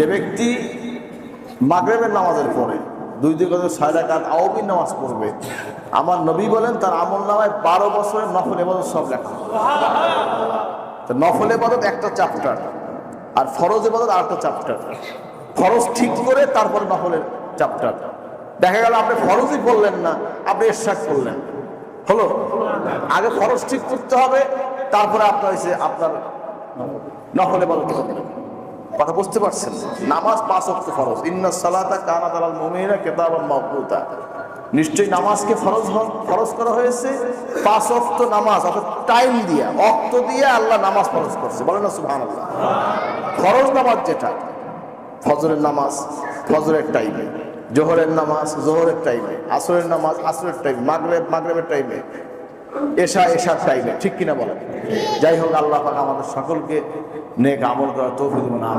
যে ব্যক্তি মাগরেবের নামাজের পরে দুই দিকে ছয় রাকাত আওবির নামাজ পড়বে, আমার নবী বলেন তার আমল নামায় বারো বছরের নফল এবাদত সব লেখা। তো নফল এবাদত একটা চ্যাপ্টার আর ফরজ এবাদত আরেকটা চ্যাপ্টার ফরজ ঠিক করে তারপরে নফলের চ্যাপ্টার দেখা গেল আপনি ফরজই পড়লেন না, আপনি এরশাক করলেন। হলো? আগে ফরজ ঠিক করতে হবে, তারপরে আপনার এসে আপনার নফলে করতে হবে কথা বুঝতে পারছেন? নামাজ পাঁচ অক্ট ফরজ। ইন্না সালাতা কানা দালাল মুমিনা কেতাবাম মাবুতা। নিশ্চয়ই নামাজকে ফরজ ফরজ করা হয়েছে? পাঁচ অক্ট নামাজ, অর্থাৎ টাইম দিয়া অক্ত দিয়ে আল্লাহ নামাজ ফরজ করছে। বলেন না, সুবহানাল্লাহ। ফরজ নামাজ যেটা, ফজরের নামাজ, ফজরের টাইমে জোহরের নামাজ, জোহরের টাইমে আসরের নামাজ, আসরের টাইমে মাগরেব মাগরেবের টাইমে এশা, এশার টাইমে, ঠিক কিনা বলেন? যাই হোক, আল্লাহ পাক আমাদের সকলকে নেক আমল করার তৌফিক না